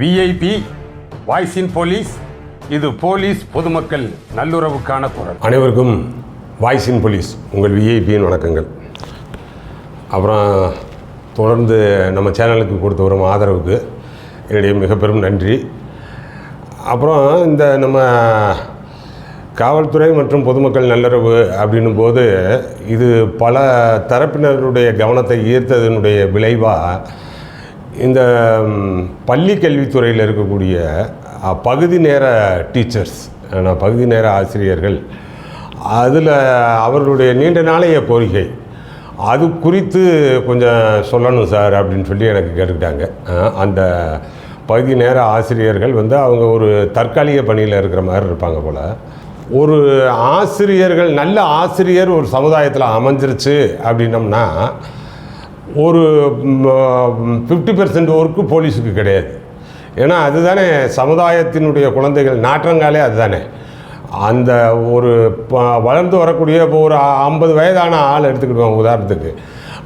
VIP voice in police இது police பொதுமக்கள் நல்லுறவுக்கான குரல். அனைவருக்கும் வாய்ஸ் இன் போலீஸ் உங்கள் விஐபியின் வணக்கங்கள். அப்புறம் தொடர்ந்து நம்ம சேனலுக்கு கொடுத்து வரும் ஆதரவுக்கு என்னுடைய மிக பெரும் நன்றி. அப்புறம் இந்த நம்ம காவல்துறை மற்றும் பொதுமக்கள் நல்லுறவு அப்படின்னும் போது இது பல தரப்பினருடைய கவனத்தை ஈர்த்ததனுடைய விளைவாக இந்த பள்ளி கல்வித்துறையில் இருக்கக்கூடிய பகுதி நேர டீச்சர்ஸ் நான் பகுதி நேர ஆசிரியர்கள் அதில் அவர்களுடைய நீண்ட நாளைய கோரிக்கை. அது குறித்து கொஞ்சம் சொல்லணும் சார் அப்படின்னு சொல்லி எனக்கு கேட்டுக்கிட்டாங்க. அந்த பகுதி நேர ஆசிரியர்கள் வந்து அவங்க ஒரு தற்காலிக பணியில் இருக்கிற மாதிரி இருப்பாங்க போல். ஒரு ஆசிரியர்கள் நல்ல ஆசிரியர் ஒரு சமுதாயத்தில் அமைஞ்சிருச்சு அப்படின்னம்னா ஒரு ஃபிஃப்டி பெர்சன்ட் ஒர்க்கு போலீஸுக்கு கிடையாது. ஏன்னா அதுதானே சமுதாயத்தினுடைய குழந்தைகள் நாற்றங்காலே அதுதானே. அந்த ஒரு ப- வளர்ந்து வரக்கூடிய இப்போ ஒரு ஐம்பது வயதான ஆள் எடுத்துக்கிடுவோம் உதாரணத்துக்கு.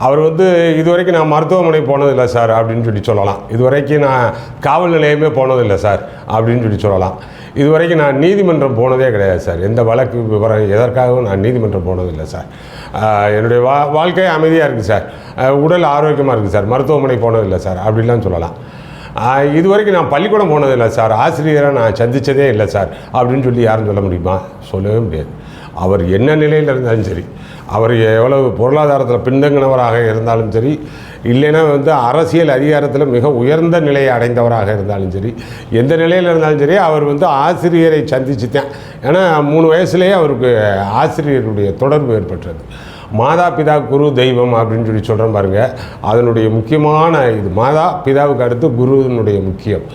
அவர் வந்து இதுவரைக்கும் நான் மருத்துவமனை போனதில்லை சார் அப்படின்னு சொல்லி சொல்லலாம். இதுவரைக்கும் நான் காவல் நிலையமே போனதில்லை சார் அப்படின்னு சொல்லி சொல்லலாம். இதுவரைக்கும் நான் நீதிமன்றம் போனதே கிடையாது சார். எந்த வழக்கு விவரம் எதற்காகவும் நான் நீதிமன்றம் போனதில்லை சார். என்னுடைய வா வாழ்க்கை அமைதியாக இருக்குது சார். உடல் ஆரோக்கியமாக இருக்குது சார். மருத்துவமனை போனதில்லை சார். அப்படிலாம் சொல்லலாம். இது வரைக்கும் நான் பள்ளிக்கூடம் போனதில்லை சார். ஆசிரியரை நான் சந்தித்ததே இல்லை சார். அப்படின்னு சொல்லி யாரும் சொல்ல முடியுமா? சொல்லவே முடியாது. அவர் என்ன நிலையில் இருந்தாலும் சரி அவர் எவ்வளவு பொருளாதாரத்தில் பின்தங்கினவராக இருந்தாலும் சரி இல்லைன்னா வந்து அரசியல் அதிகாரத்தில் மிக உயர்ந்த நிலையை அடைந்தவராக இருந்தாலும் சரி எந்த நிலையில் இருந்தாலும் சரி அவர் வந்து ஆசிரியரை சந்திச்சு தான் ஏன்னா மூணு வயசுலேயே அவருக்கு ஆசிரியருடைய தொடர்பு ஏற்பட்டது. மாதா பிதா குரு தெய்வம் அப்படின்னு சொல்லி சொல்கிறோம் பாருங்க. அதனுடைய முக்கியமான இது மாதா பிதாவுக்கு அடுத்து குருவினுடைய முக்கியம்.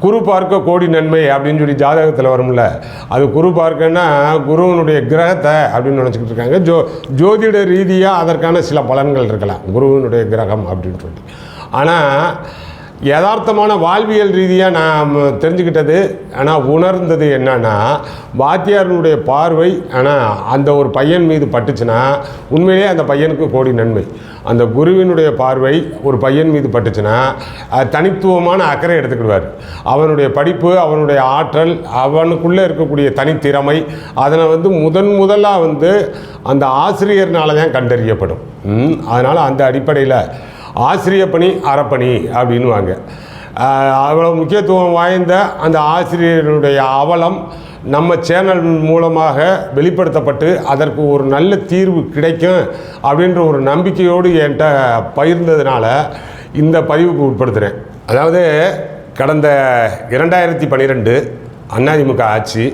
குரு பார்க்க கோடி நன்மை அப்படின்னு சொல்லி ஜாதகத்தில் வரும்ல. அது குரு பார்க்கன்னா குருவினுடைய கிரகத்தை அப்படின்னு நினச்சிக்கிட்டு இருக்காங்க. ஜோ ஜோதிட ரீதியாக அதற்கான சில பலன்கள் இருக்கலாம். குருவினுடைய கிரகம் அப்படின்னு சொல்லி. ஆனால் யதார்த்தமான வாழ்வியல் ரீதியாக நான் தெரிஞ்சுக்கிட்டது ஆனால் உணர்ந்தது என்னன்னா வாத்தியாரனுடைய பார்வை ஆனால் அந்த ஒரு பையன் மீது பட்டுச்சுன்னா உண்மையிலேயே அந்த பையனுக்கு கோடி நன்மை. அந்த குருவினுடைய பார்வை ஒரு பையன் மீது பட்டுச்சுன்னா தனித்துவமான அக்கறை எடுத்துக்கிடுவார். அவனுடைய படிப்பு அவனுடைய ஆற்றல் அவனுக்குள்ளே இருக்கக்கூடிய தனித்திறமை அதனை வந்து முதன் முதலாக வந்து அந்த ஆசிரியர்னால தான் கண்டறியப்படும் அதனால் அந்த அடிப்படையில் ஆசிரிய பணி அறப்பணி அப்படின்னுவாங்க. அவ்வளோ முக்கியத்துவம் வாய்ந்த அந்த ஆசிரியருடைய அவலம் நம்ம சேனல் மூலமாக வெளிப்படுத்தப்பட்டு அதற்கு ஒரு நல்ல தீர்வு கிடைக்கும் அப்படின்ற ஒரு நம்பிக்கையோடு என்கிட்ட பகிர்ந்ததுனால இந்த பதிவுக்கு உட்படுத்துகிறேன் அதாவது கடந்த இரண்டாயிரத்தி பன்னிரெண்டு அதிமுக ஆட்சி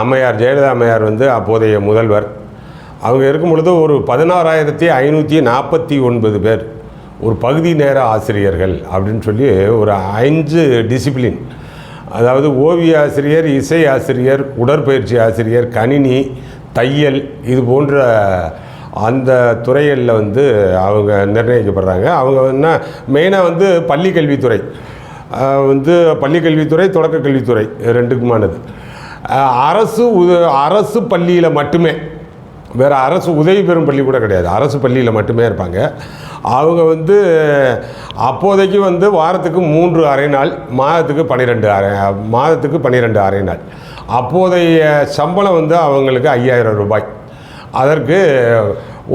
அம்மையார் ஜெயலலிதா அம்மையார் வந்து அப்போதைய முதல்வர். அவங்க இருக்கும் பொழுது ஒரு பதினாறாயிரத்தி ஐநூற்றி நாற்பத்தி ஒன்பது பேர். ஒரு பகுதி நேர ஆசிரியர்கள் அப்படின்னு சொல்லி ஒரு அஞ்சு டிசிப்ளின் அதாவது ஓவிய ஆசிரியர் இசை ஆசிரியர் உடற்பயிற்சி ஆசிரியர் கணினி தையல் இது போன்ற அந்த துறைகளில் வந்து அவங்க நிர்ணயிக்கப்படுறாங்க. அவங்க என்ன மெயினாக வந்து பள்ளி கல்வித்துறை வந்து பள்ளி கல்வித்துறை தொடக்க கல்வித்துறை ரெண்டுக்குமானது அரசு அரசு பள்ளியில் மட்டுமே வேறு அரசு உதவி பெறும் பள்ளி கூட கிடையாது. அரசு பள்ளியில் மட்டுமே இருப்பாங்க. அவங்க வந்து அப்போதைக்கு வந்து வாரத்துக்கு மூன்று அரை நாள் மாதத்துக்கு பன்னிரெண்டு அரை மாதத்துக்கு பன்னிரெண்டு அரை நாள். அப்போதைய சம்பளம் வந்து அவங்களுக்கு ஐயாயிரம் ரூபாய். அதற்கு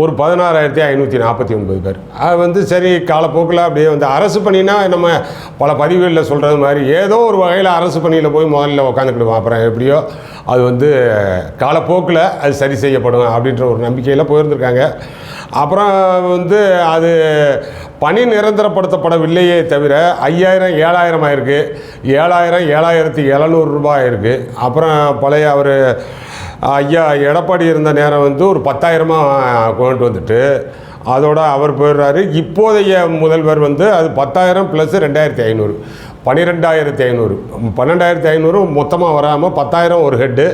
ஒரு பதினாறாயிரத்தி ஐநூற்றி நாற்பத்தி ஒன்பது பேர். அது வந்து சரி காலப்போக்கில் அப்படியே வந்து அரசு பணினா நம்ம பல பதிவுகளில் சொல்கிறது மாதிரி ஏதோ ஒரு வகையில் அரசு பணியில் போய் முதல்ல உட்காந்துக்கிடுவோம் அப்புறம் எப்படியோ அது வந்து காலப்போக்கில் அது சரி செய்யப்படும் அப்படின்ற ஒரு நம்பிக்கையில் போயிருந்திருக்காங்க. அப்புறம் வந்து அது பணி நிரந்தரப்படுத்தப்படவில்லையே தவிர ஐயாயிரம் ஏழாயிரம் ஆயிருக்கு. ஏழாயிரம் ஏழாயிரத்தி எழுநூறு ரூபாய் ஆயிருக்கு. அப்புறம் பழைய அவர் ஐயா எடப்பாடி இருந்த நேரம் வந்து ஒரு பத்தாயிரமாக கொண்டு வந்துட்டு அதோட அவர் போயிடுறாரு. இப்போதைய முதல்வர் வந்து அது பத்தாயிரம் ப்ளஸ் ரெண்டாயிரத்தி ஐநூறு. பன்னிரெண்டாயிரத்தி ஐநூறு. பன்னெண்டாயிரத்தி ஐநூறு மொத்தமாக வராமல் பத்தாயிரம் ஒரு ஹெட்டு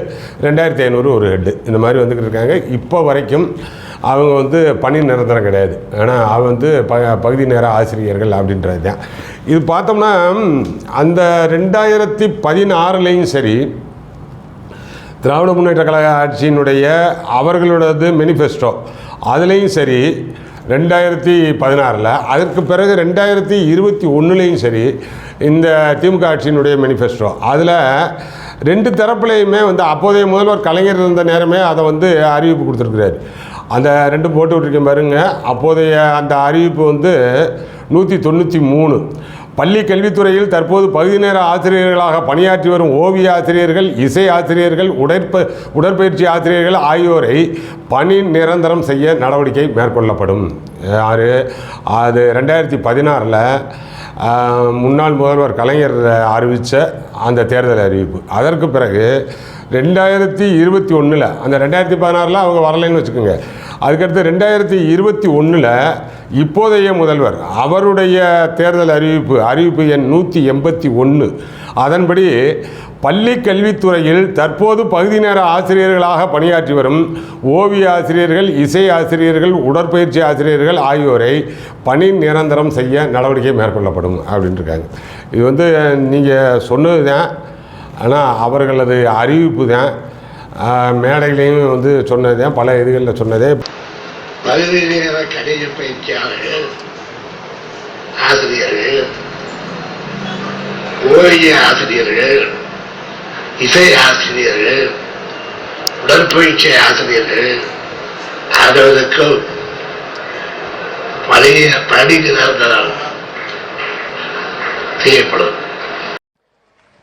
ரெண்டாயிரத்தி ஐநூறு ஒரு ஹெட்டு இந்த மாதிரி வந்துக்கிட்டு இருக்காங்க. இப்போ வரைக்கும் அவங்க வந்து பணி நிரந்தரம் கிடையாது. ஆனால் அவன் வந்து ப பகுதி நேர ஆசிரியர்கள் அப்படின்றது தான். இது பார்த்தோம்னா அந்த ரெண்டாயிரத்தி பதினாறுலேயும் சரி திராவிட முன்னேற்ற கழக ஆட்சியினுடைய அவர்களோடது மெனிஃபெஸ்டோ அதுலேயும் சரி ரெண்டாயிரத்தி பதினாறில் அதற்கு பிறகு ரெண்டாயிரத்தி இருபத்தி ஒன்றுலேயும் சரி இந்த திமுக ஆட்சியினுடைய மெனிஃபெஸ்டோ அதில் ரெண்டு தரப்புலையுமே வந்து அப்போதைய முதல்வர் கலைஞர் இருந்த நேரமே அதை வந்து அறிவிப்பு கொடுத்துருக்குறாரு. அந்த ரெண்டு போட்டு விட்டுருக்கேன் பாருங்க. அப்போதைய அந்த அறிவிப்பு வந்து நூற்றி தொண்ணூற்றி மூணு. பள்ளி கல்வித்துறையில் தற்போது பகுதி நேர ஆசிரியர்களாக பணியாற்றி வரும் ஓவிய ஆசிரியர்கள் இசை ஆசிரியர்கள் உடற்ப உடற்பயிற்சி ஆசிரியர்கள் ஆகியோரை பணி நிரந்தரம் செய்ய நடவடிக்கை மேற்கொள்ளப்படும். யார் அது ரெண்டாயிரத்தி பதினாறில் முன்னாள் முதல்வர் கலைஞர் அறிவித்த அந்த தேர்தல் அறிவிப்பு. அதற்கு பிறகு ரெண்டாயிரத்தி இருபத்தி ஒன்றில் அந்த ரெண்டாயிரத்தி பதினாறில் அவங்க வரலைன்னு வச்சுக்கோங்க. அதுக்கடுத்து ரெண்டாயிரத்தி இருபத்தி ஒன்றில் இப்போதைய முதல்வர் அவருடைய தேர்தல் அறிவிப்பு அறிவிப்பு எண் நூற்றி எண்பத்தி ஒன்று அதன்படி பள்ளி கல்வித்துறையில் தற்போது பகுதி நேர ஆசிரியர்களாக பணியாற்றி வரும் ஓவிய ஆசிரியர்கள் இசை ஆசிரியர்கள் உடற்பயிற்சி ஆசிரியர்கள் ஆகியோரை பணி நிரந்தரம் செய்ய நடவடிக்கை மேற்கொள்ளப்படும் அப்படின்ட்டுருக்காங்க. இது வந்து நீங்கள் சொன்னது தான் ஆனால் அவர்களது அறிவிப்பு தான் மேடையிலையும் வந்து சொன்னது பல இதுகளில் சொன்னதே. பகுதி நேர கணித பயிற்சியாளர்கள் ஆசிரியர்கள் ஓவிய ஆசிரியர்கள் இசை ஆசிரியர்கள் உடற்பயிற்சி ஆசிரியர்கள் ஆகியோருக்கும் பணி பணி நிரந்தரம் செய்யப்படும்.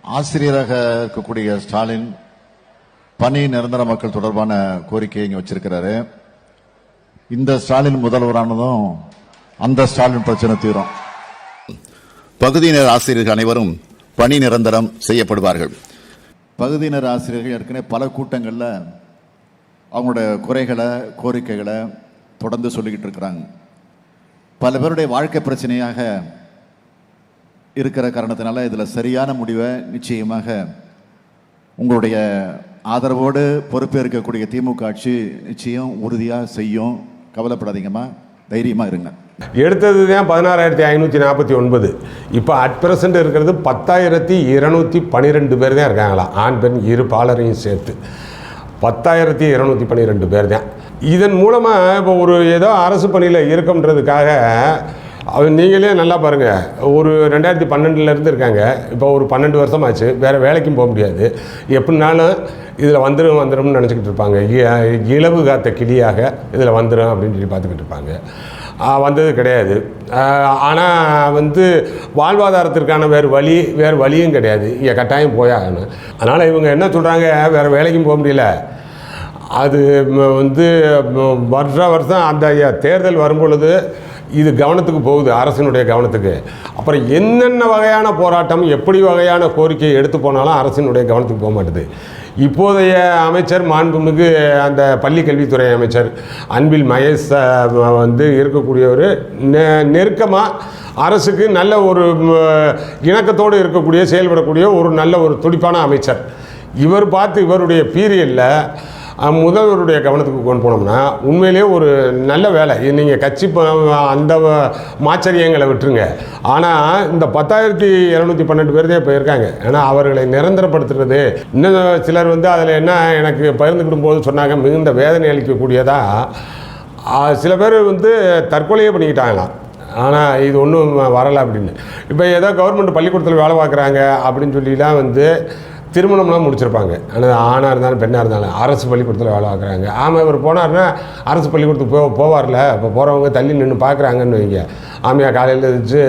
ஆசிரியராக இருக்கக்கூடிய ஸ்டாலின் பணி நிரந்தர மக்கள் தொடர்பான கோரிக்கையை இங்க வச்சிருக்கிறாரு. இந்த ஸ்டாலின் முதல்வரானதும் அந்த ஸ்டாலின் பிரச்சனை தீரும். பகுதியினர் ஆசிரியர்கள் அனைவரும் பணி நிரந்தரம் செய்யப்படுவார்கள். பகுதியினர் ஆசிரியர்கள் ஏற்கனவே பல கூட்டங்களில் அவங்களோட குறைகளை கோரிக்கைகளை தொடர்ந்து சொல்லிக்கிட்டு இருக்கிறாங்க. பல பேருடைய வாழ்க்கை பிரச்சனையாக இருக்கிற காரணத்தினால இதில் சரியான முடிவை நிச்சயமாக உங்களுடைய ஆதரவோடு பொறுப்பேற்கக்கூடிய திமுக ஆட்சி நிச்சயம் உறுதியாக செய்யும். கவலைப்படாதீங்கம்மா. தைரியமாக இருங்க. எடுத்தது தான் பதினாறாயிரத்தி ஐநூற்றி நாற்பத்தி ஒன்பது. இப்போ அட் பிரசன்ட் இருக்கிறது பத்தாயிரத்தி இருநூற்றி பன்னிரெண்டு பேர் தான் இருக்காங்களாம் ஆண் பெண் இரு பாலரையும் சேர்த்து. பத்தாயிரத்தி இரநூத்தி பன்னிரெண்டு பேர் தான். இதன் மூலமாக இப்போ ஒரு ஏதோ அரசு பணியில் இருக்கன்றதுக்காக அது நீங்களே நல்லா பாருங்கள் ஒரு ரெண்டாயிரத்தி பன்னெண்டுலேருந்து இருக்காங்க. இப்போ ஒரு பன்னெண்டு வருஷம் ஆச்சு வேறு வேலைக்கும் போக முடியாது. எப்படினாலும் இதில் வந்துடும் வந்துடும்னு நினச்சிக்கிட்டு இருப்பாங்க. இ- இலவு காத்த கிளியாக இதில் வந்துடும் அப்படின்னு சொல்லி பார்த்துக்கிட்டு இருப்பாங்க. வந்தது கிடையாது. ஆனால் வந்து வாழ்வாதாரத்திற்கான வேறு வழி வேறு வழியும் கிடையாது. இங்கே கட்டாயம் போயாகணும். அதனால் இவங்க என்ன சொல்கிறாங்க வேறு வேலைக்கும் போக முடியல. அது வந்து வருஷம் வருஷ வருஷம் அந்த தேர்தல் வரும்பொழுது இது கவனத்துக்கு போகுது அரசினுடைய கவனத்துக்கு. அப்புறம் என்னென்ன வகையான போராட்டம் எப்படி வகையான கோரிக்கை எடுத்து போனாலும் அரசினுடைய கவனத்துக்கு போக மாட்டுது. இப்போதைய அமைச்சர் மாண்புமிகு அந்த பள்ளி கல்வித்துறை அமைச்சர் அன்பில் மகேஷ் வந்து இருக்கக்கூடியவர் நெ- நெருக்கமாக அரசுக்கு நல்ல ஒரு இணக்கத்தோடு இருக்கக்கூடிய செயல்படக்கூடிய ஒரு நல்ல ஒரு துடிப்பான அமைச்சர். இவர் பார்த்து இவருடைய பீரியடில் முதல்வருடைய கவனத்துக்கு கொண்டு போனோம்னா உண்மையிலேயே ஒரு நல்ல வேலை. நீங்கள் கட்சி அந்த மாச்சரியங்களை விட்டுருங்க. ஆனால் இந்த பத்தாயிரத்தி இரநூத்தி பன்னெண்டு பேர் தான் இப்போ இருக்காங்க. ஏன்னா அவர்களை நிரந்தரப்படுத்துறது. இன்னும் சிலர் வந்து அதில் என்ன எனக்கு பகிர்ந்துக்கிடும் போது சொன்னாங்க மிகுந்த வேதனை அளிக்கக்கூடியதாக சில பேர் வந்து தற்கொலையே பண்ணிக்கிட்டாங்களாம் ஆனால் இது ஒன்றும் வரலை அப்படின்னு. இப்போ ஏதோ கவர்மெண்ட் பள்ளிக்கூடத்தில் வேலை பார்க்குறாங்க அப்படின்னு சொல்லிலாம் வந்து திருமணம்லாம் முடிச்சிருப்பாங்க. ஆனால் ஆணாக இருந்தாலும் பெண்ணாக இருந்தாலும் அரசு பள்ளிக்கூடத்தில் வேலை பார்க்குறாங்க. ஆமாம் இவர் போனார்னா அரசு பள்ளிக்கூடத்துக்கு போ போவார்ல. இப்போ போகிறவங்க தள்ளி நின்று பார்க்குறாங்கன்னு வைங்க. ஆமையா காலையில் எழுந்திரிச்சு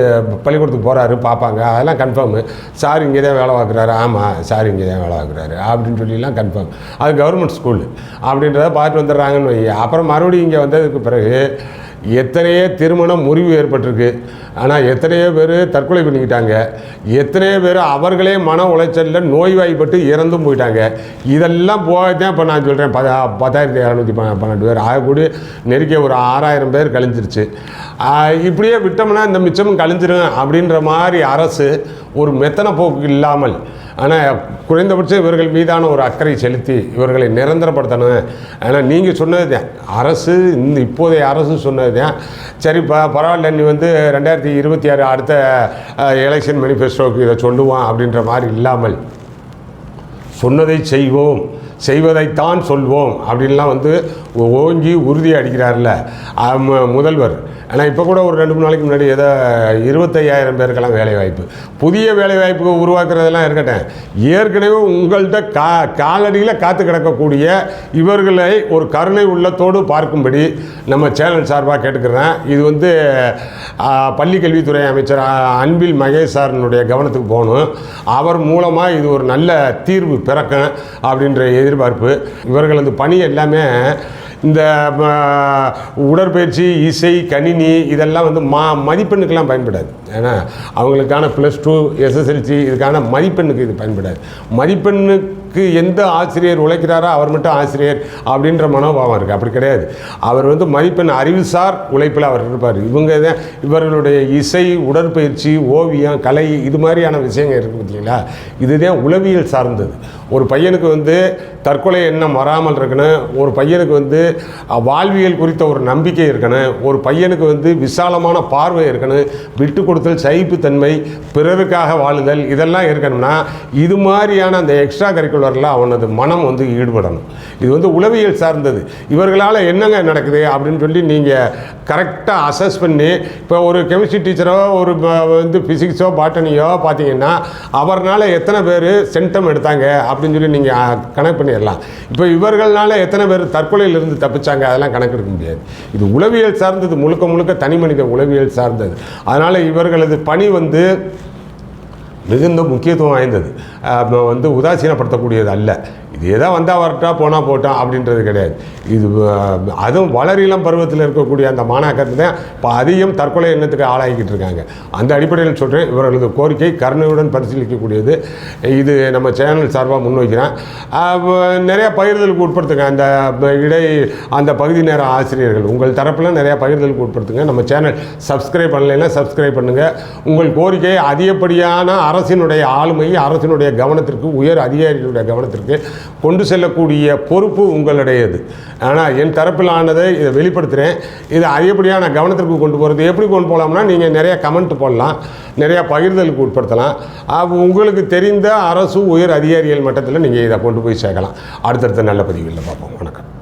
பள்ளிக்கூடத்துக்கு போகிறாரு பார்ப்பாங்க. அதெல்லாம் கன்ஃபார்மு சார் இங்கே தான் வேலை பார்க்குறாரு. ஆமாம் சார் இங்கே தான் வேலை பார்க்குறாரு. அப்படின்னு சொல்லிலாம் கன்ஃபார்ம் அது கவர்மெண்ட் ஸ்கூல் அப்படின்றத பார்த்து வந்துடுறாங்கன்னு வைங்க. அப்புறம் மறுபடியும் இங்கே வந்ததுக்கு பிறகு எத்தனையோ திருமணம் முறிவு ஏற்பட்டிருக்கு. ஆனால் எத்தனையோ பேர் தற்கொலை பண்ணிக்கிட்டாங்க. எத்தனையோ பேர் அவர்களே மன உளைச்சலில் நோய்வாய்ப்பட்டு இறந்தும் போயிட்டாங்க. இதெல்லாம் போக தான் இப்போ நான் சொல்கிறேன் பத பத்தாயிரத்தி இரநூத்தி பன்னெண்டு பேர். ஆகக்கூடிய நெருக்கிய ஒரு ஆறாயிரம் பேர் கழிஞ்சிருச்சு. இப்படியே விட்டோம்னா இந்த மிச்சமும் கழிஞ்சிரும் அப்படின்ற மாதிரி அரசு ஒரு மெத்தனை போக்கு இல்லாமல் ஆனால் குறைந்தபட்சம் இவர்கள் மீதான ஒரு அக்கறை செலுத்தி இவர்களை நிரந்தரப்படுத்தணும். ஆனால் நீங்கள் சொன்னது தான். அரசு இந்த இப்போதைய அரசு சொன்னது தான். சரிப்பா பரவாயில்ல நீ வந்து ரெண்டாயிரத்தி இருபத்தி ஆறு அடுத்த எலெக்ஷன் மேனிஃபெஸ்டோக்கு இதை சொல்லுவான் அப்படின்ற மாதிரி இல்லாமல் சொன்னதை செய்வோம். செய்வதைத்தான் சொல்வோம் அப்படின்லாம் வந்து ஓங்கி உறுதி அடிக்கிறார்ல. முதல்வர். ஆனால் இப்போ கூட ஒரு ரெண்டு மூணு நாளைக்கு முன்னாடி ஏதோ இருபத்தையாயிரம் பேருக்கெல்லாம் வேலைவாய்ப்பு. புதிய வேலைவாய்ப்பு உருவாக்குறதெல்லாம் இருக்கட்டும். ஏற்கனவே உங்கள்கிட்ட கா காலடியில் காத்து கிடக்கக்கூடிய இவர்களை ஒரு கருணை உள்ளத்தோடு பார்க்கும்படி நம்ம சேனல் சார்பாக கேட்டுக்கிறேன். இது வந்து பள்ளிக்கல்வித்துறை பள்ளி கல்வித்துறை அமைச்சர் அன்பில் மகேஷ் சாரனுடைய கவனத்துக்கு போகணும். அவர் மூலமாக இது ஒரு நல்ல தீர்வு பிறக்கும் அப்படின்ற எதிர்பார்ப்பு. இவர்களது பணி எல்லாமே இந்த உடற்பயிற்சி இசை கணினி இதெல்லாம் வந்து மா மதிப்பெண்ணுக்கெல்லாம் பயன்படாது. ஏன்னா அவங்களுக்கான ப்ளஸ் டூ எஸ்எஸ்எல்சி இதுக்கான மதிப்பெண்ணுக்கு இது பயன்படாது. மதிப்பெண்ணுக்கு எந்த ஆசிரியர் உழைக்கிறாரோ அவர் மட்டும் ஆசிரியர் அப்படின்ற மனோபாவம் இருக்குது அப்படி கிடையாது. அவர் வந்து மதிப்பெண் அறிவுசார் உழைப்பில் அவர் இருப்பார். இவங்க தான் இவர்களுடைய இசை உடற்பயிற்சி ஓவியம் கலை இது மாதிரியான விஷயங்கள் இருக்குது பார்த்தீங்களா? இதுதான் உளவியல் சார்ந்தது. ஒரு பையனுக்கு வந்து தற்கொலை எண்ணம் வராமல் இருக்கணும். ஒரு பையனுக்கு வந்து வாழ்வியல் குறித்த ஒரு நம்பிக்கை இருக்கணும். ஒரு பையனுக்கு வந்து விசாலமான பார்வை இருக்கணும். விட்டு கொடுத்தல் சகிப்புத்தன்மை பிறருக்காக வாழுதல் இதெல்லாம் இருக்கணும்னா இது மாதிரியான அந்த எக்ஸ்ட்ரா கரிக்குலரில் அவனது மனம் வந்து ஈடுபடணும். இது வந்து உளவியல் சார்ந்தது. இவர்களால் என்னங்க நடக்குது அப்படின்னு சொல்லி நீங்கள் கரெக்டாக அசஸ் பண்ணி இப்போ ஒரு கெமிஸ்ட்ரி டீச்சரோ ஒரு வந்து ஃபிசிக்ஸோ பாட்டனியோ பார்த்தீங்கன்னா அவர்னால் எத்தனை பேர் சென்டம் எடுத்தாங்க அப்படின்னு சொல்லி நீங்கள் கணக்கு பண்ணிடலாம். இப்போ இவர்களால் எத்தனை பேர் தற்கொலையிலிருந்து தப்பிச்சாங்க அதெல்லாம் கணக்கு எடுக்க முடியாது. இது உளவியல் சார்ந்தது முழுக்க முழுக்க தனி மனித உளவியல் சார்ந்தது. அதனால் இவர்களது பணி வந்து மிகுந்த முக்கியத்துவம் வாய்ந்தது. வந்து உதாசீனப்படுத்தக்கூடியது அல்ல. இதே தான் வந்தால் வரட்டா போனால் போட்டான் அப்படின்றது கிடையாது. இது அதுவும் வளரிளம் பருவத்தில் இருக்கக்கூடிய அந்த மாணாக்கர் தான் இப்போ அதிகம் தற்கொலை எண்ணத்துக்கு ஆளாகிக்கிட்டு இருக்காங்க. அந்த அடிப்படையில் சொல்கிறேன் இவர்களது கோரிக்கை கருணையுடன் பரிசீலிக்கக்கூடியது. இது நம்ம சேனல் சார்பாக முன்வைக்கிறேன். நிறையா பகிர்தலுக்கு உட்படுத்துங்க. அந்த இடை அந்த பகுதி நேர ஆசிரியர்கள் உங்கள் தரப்பில் நிறையா பகிர்தலுக்கு உட்படுத்துங்க. நம்ம சேனல் சப்ஸ்கிரைப் பண்ணலைன்னா சப்ஸ்கிரைப் பண்ணுங்கள் உங்கள் கோரிக்கையை அதிகப்படியான அரசினுடைய ஆளுமை அரசினுடைய கவனத்திற்கு உயர் அதிகாரிகளுடைய கவனத்திற்கு கொண்டு செல்லக்கூடிய பொறுப்பு உங்களுடையது. ஆனால் என் தரப்பிலானதை இதை வெளிப்படுத்துகிறேன் இதை அதிகப்படியான கவனத்திற்கு கொண்டு போகிறது எப்படி கொண்டு போகலாம்னா நீங்கள் நிறைய கமெண்ட் போடலாம். நிறையா பகிர்தலுக்கு உட்படுத்தலாம். அப்ப உங்களுக்கு தெரிந்த அரசு உயர் அதிகாரிகள் மட்டத்தில் நீங்கள் இதை கொண்டு போய் சேர்க்கலாம். அடுத்தடுத்த நல்ல பதிவுகளில் பார்ப்போம். வணக்கம்.